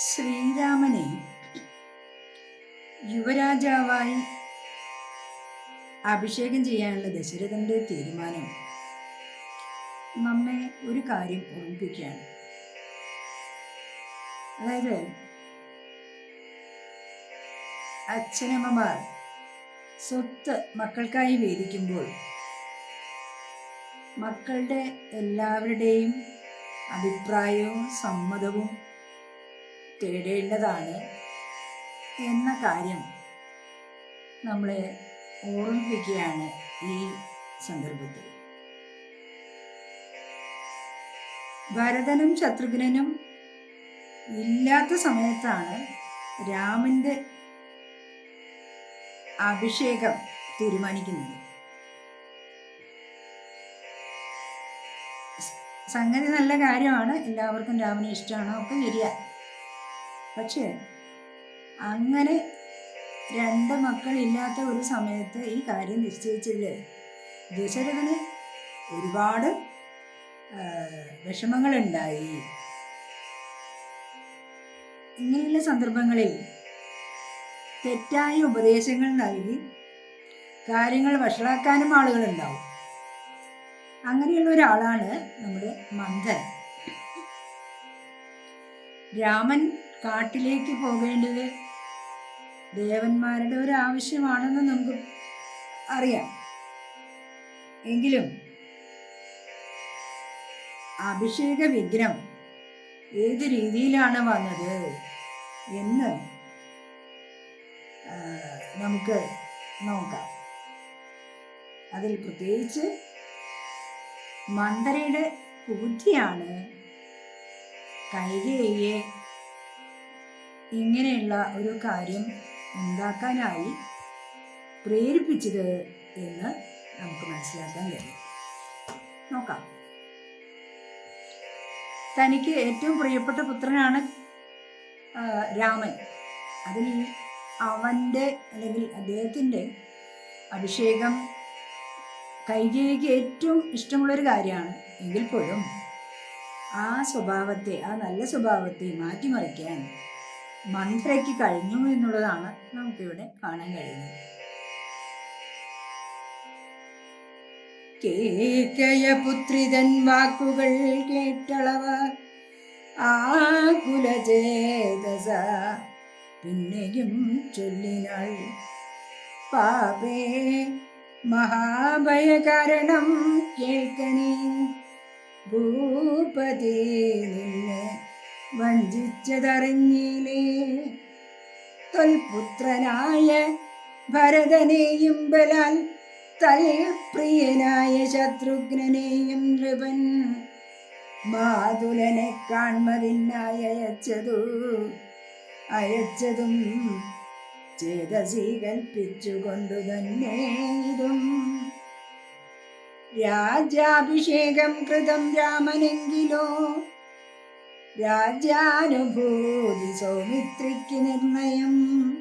ശ്രീരാമനെ യുവരാജാവായി അഭിഷേകം ചെയ്യാനുള്ള ദശരഥന്റെ തീരുമാനം. നമ്മെ ഒരു കാര്യം ഓർമ്മിപ്പിക്കുകയാണ്. അതായത് അച്ഛനമ്മമാർ സ്വത്ത് മക്കൾക്കായി വേദിക്കുമ്പോൾ മക്കളുടെ എല്ലാവരുടെയും അഭിപ്രായവും സമ്മതവും തേടേണ്ടതാണ് എന്ന കാര്യം നമ്മളെ ഓർമ്മിപ്പിക്കുകയാണ് ഈ സന്ദർഭത്തിൽ. ഭരതനും ശത്രുഘ്നനും ഇല്ലാത്ത സമയത്താണ് രാമന്റെ അഭിഷേകം തീരുമാനിക്കുന്നത്. സംഗതി നല്ല കാര്യമാണ്. എല്ലാവർക്കും രാമനെ ഇഷ്ടമാണോ? ഒക്കെ ശരിയാ. പക്ഷേ അങ്ങനെ രണ്ട് മക്കളില്ലാത്ത ഒരു സമയത്ത് ഈ കാര്യം നിശ്ചയിച്ചില്ലേ? ദശരഥന് ഒരുപാട് വിഷമങ്ങളുണ്ടായി. ഇങ്ങനെയുള്ള സന്ദർഭങ്ങളിൽ തെറ്റായ ഉപദേശങ്ങൾ നൽകി കാര്യങ്ങൾ വഷളാക്കാനും ആളുകളുണ്ടാവും. അങ്ങനെയുള്ള ഒരാളാണ് നമ്മുടെ മന്ദൻ. രാമൻ കാട്ടിലേക്ക് പോകേണ്ടത് ദേവന്മാരുടെ ഒരു ആവശ്യമാണെന്ന് നമുക്ക് അറിയാം. എങ്കിലും അഭിഷേക വിഗ്രഹം ഏത് രീതിയിലാണ് വന്നത് എന്ന് നമുക്ക് നോക്കാം. അതിൽ പ്രത്യേകിച്ച് മന്ദരയുടെ ബുദ്ധിയാണ് കൈകേയെ ഇങ്ങനെയുള്ള ഒരു കാര്യം ഉണ്ടാക്കാനായി പ്രേരിപ്പിച്ചത് എന്ന് നമുക്ക് മനസ്സിലാക്കാൻ കഴിയും. നോക്കാം. തനിക്ക് ഏറ്റവും പ്രിയപ്പെട്ട പുത്രനാണ് രാമൻ. അതിൽ അവന്റെ അല്ലെങ്കിൽ അദ്ദേഹത്തിന്റെ അഭിഷേകം കൈകേയിക്ക് ഏറ്റവും ഇഷ്ടമുള്ളൊരു കാര്യമാണ്. എങ്കിൽ പോലും ആ സ്വഭാവത്തെ ആ നല്ല സ്വഭാവത്തെ മാറ്റിമറിക്കാൻ മന്ത്രയ്ക്ക് കഴിഞ്ഞു എന്നുള്ളതാണ് നമുക്കിവിടെ കാണാൻ കഴിയുന്നത്. കേക്കയപുത്രിതൻ വാക്കുകൾ കേട്ടളവ. ആകുലചേതസ പിന്നെയും ചൊല്ലിനാൾ. പാപേ മഹാഭയകാരണം കേൾക്കണേ. ഭൂപതി നിന്നെ വഞ്ചിച്ചതറിഞ്ഞില്ലേ തൊൽപുത്രനായ ഭരതനെയും ബലാൽ തൽപ്രിയനായ ശത്രുഘ്നെയും നൃപൻ മാതുലനെ കാൺമതിനായി അയച്ചതു. അയച്ചതും ചേതസി കൽപ്പിച്ചുകൊണ്ടു തന്നെ ഇതും. രാജ്യാഭിഷേകം കൃതം രാമനെങ്കിലോ രാജ്യാനുഭൂതി സൗമിത്രിക്ക് നിർണയം.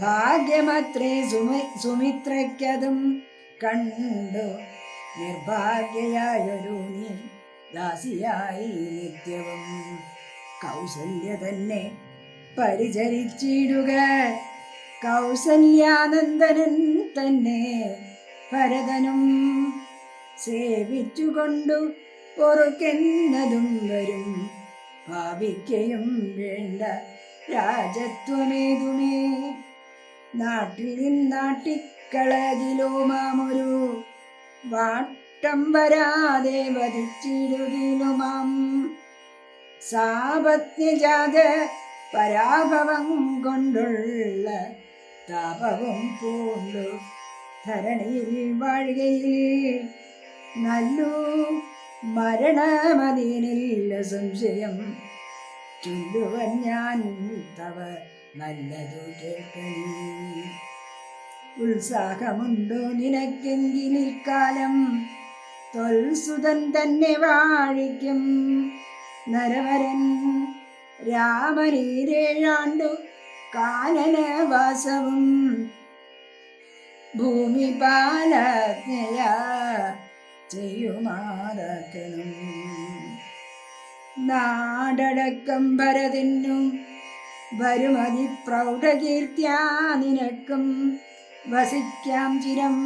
ഭാഗ്യമത്രേ സുമി സുമിത്രയ്ക്കതും കണ്ടു. നിർഭാഗ്യയായൊരു നീ ദാസിയായി നിത്യവും. കൗസല്യ തന്നെ പരിചരിച്ചിടുക. കൗസല്യാനന്ദനൻ തന്നെ ഭരതനും സേവിച്ചുകൊണ്ടു പൊറുക്കെന്നതും വരും. ഭാവിക്കയും വേണ്ട രാജത്വമേതുമേ. നാട്ടിൽ നിന്നാട്ടിക്കളകിലോ മാമൊരു വാട്ടം വരാതെ വധിച്ചിടുകിലുമാം സാപത്യജാത പരാഭവം കൊണ്ടുള്ള താപവും പൂണ്ടു ധരണിയിൽ വാഴുകയിൽ. നല്ലു മരണമതിനില്ല സംശയം. ചൊല്ലുവൻ ഞാൻ തവ നല്ലതു കേൾക്കണേ ഉത്സാഹമുണ്ടോ നിനക്കെങ്കിലിക്കാലം തൊൽസുതൻ തന്നെ വാഴിക്കും. നരവരൻ രാമനീരേഴാണ്ടു കാനനവാസവും. ഭൂമിപാലജ്ഞയ ചെയ്യുമാറാക്കണം നാടടക്കം ഭരതിന്നും വരുമതി പ്രൗഢകീർത്തിയാ നിനക്കും. വസിക്കാം ചിരം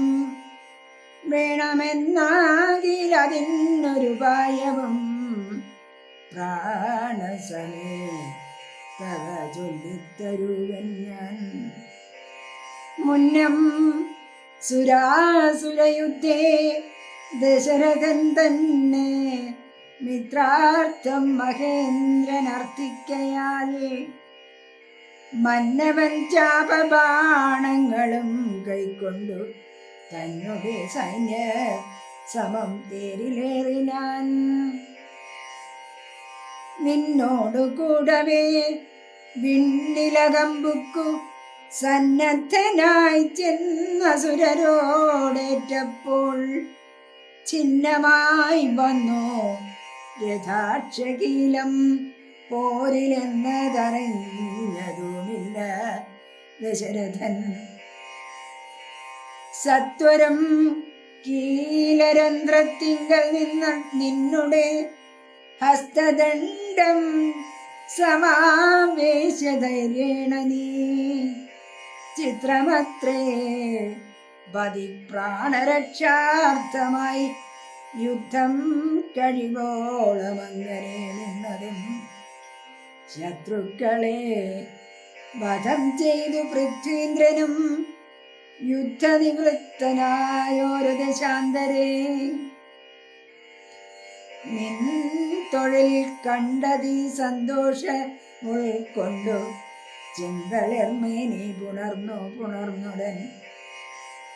വേണമെന്നാകിലതിന്നൊരുപായവും പ്രാണസമേ തവ ചൊല്ലിത്തരുവൻ ഞാൻ. മുന്നം സുരാസുരയുദ്ധേ ദശരഥൻ തന്നെ മിത്രാർത്ഥം മഹേന്ദ്രൻ അർത്ഥിക്കയാൽ മന്നവൻ ചാപബാണങ്ങളും കൈക്കൊണ്ടു തന്നെ സൈന്യ സമം തേരിലേറിനാൻ. നിന്നോടു കൂടവേ വിണ്ണിലകമ്പുക്കു സന്നദ്ധനായി ചെന്ന സുരരോടേറ്റപ്പോൾ ചിഹ്നമായി വന്നു. രഥാക്ഷകീലം പോരിലെന്നതറിഞ്ഞതുമില്ല ദശരഥൻ. സത്വരം കീലരന്ധ്രത്തിങ്കൽ നിന്ന നിന്നുടെ ഹസ്തദണ്ഡം സമാവേശധൈര്യേണ നീ. ചിത്രമത്രേ പതി പ്രാണരക്ഷാർത്ഥമായി യുദ്ധം കഴിവോളം അങ്ങനെ നിന്നതും ശത്രുക്കളെ വധം ചെയ്തു പൃഥ്വീന്ദ്രനും യുദ്ധനിവൃത്തനായോരു ദശാന്തരേ. നിൻ തൊഴിൽ കണ്ടതീ സന്തോഷ ഉൾക്കൊണ്ടു ചെങ്കളർമേനി പുണർന്നു പുണർന്നുടൻ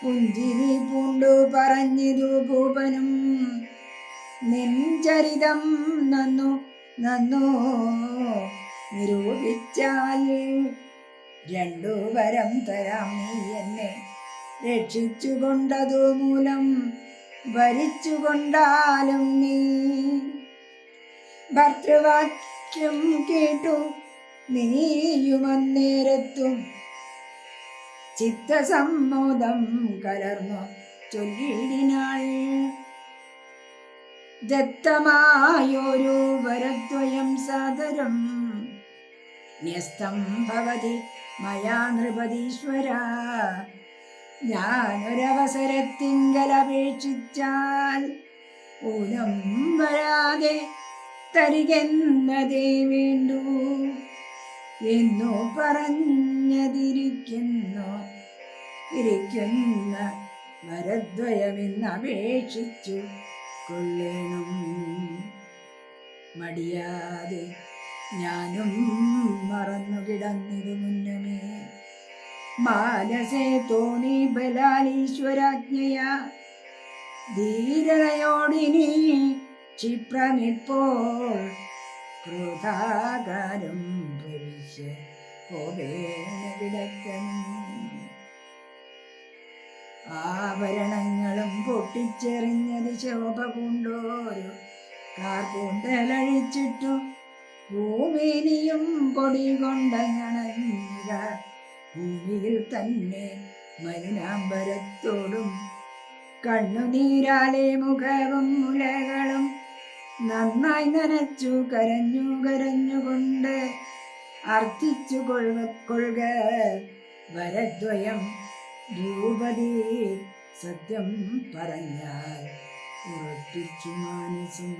പുഞ്ചിരി പൂണ്ടു പറഞ്ഞിരു ഭൂപനും നെഞ്ചരിതം നന്നു നന്നു. നിരൂപിച്ചാൽ രണ്ടു വരം തരാം നീ എന്നെ. രക്ഷിച്ചുകൊണ്ടതു മൂലം ഭരിച്ചുകൊണ്ടാലും നീ ഭർത്തൃവാക്യം കേട്ടു നീയുമന്നേരത്തും ചിത്തസമ്മോദം കലർന്നു ചൊല്ലിടിനാൾ. ദത്തമായൊരു വരദ്വയം സാദരം ന്യസ്തം ഭവതി മയാ നൃപതീശ്വര ഞാനൊരവസരത്തിങ്കലപേക്ഷിച്ചാൽ ഊനം വരാതെ തരികെന്നതേ വേണ്ടൂ എന്നു പറഞ്ഞതിരിക്കുന്നു. ഇരിക്കുന്ന വരദ്വയമെന്നപേക്ഷിച്ചു കൊള്ളേണം. മടിയാതെ ഞാനും മറന്നു കിടന്നിരു മുന്നമേ. മാനസേ തോണി ബലാലീശ്വരാജ്ഞയ. ധീരതയോടിനി ക്ഷിപ്രമിപ്പോൾ. ക്രോധാകാരം ഭവിഷ്യ ഓ വേണ വിടക്കണി ആഭരണങ്ങളും പൊട്ടിച്ചെറിഞ്ഞത് ശോഭ കൊണ്ടോരു കാർപൂണ്ടലഴിച്ചിട്ടു ഭൂമിനിയും പൊടി കൊണ്ടങ്ങണങ്ങുക ഭൂമിയിൽ തന്നെ മലിനാമ്പരത്തോടും കണ്ണുനീരാലെ മുഖവും മുലകളും നന്നായി നനച്ചു കരഞ്ഞു കരഞ്ഞുകൊണ്ട് അർത്ഥിച്ചു കൊള്ളുക കൊള്ളുക വരദ്വയം ഭൂപതി സത്യം പറഞ്ഞാൽ ഉറപ്പിച്ചു മാനസം.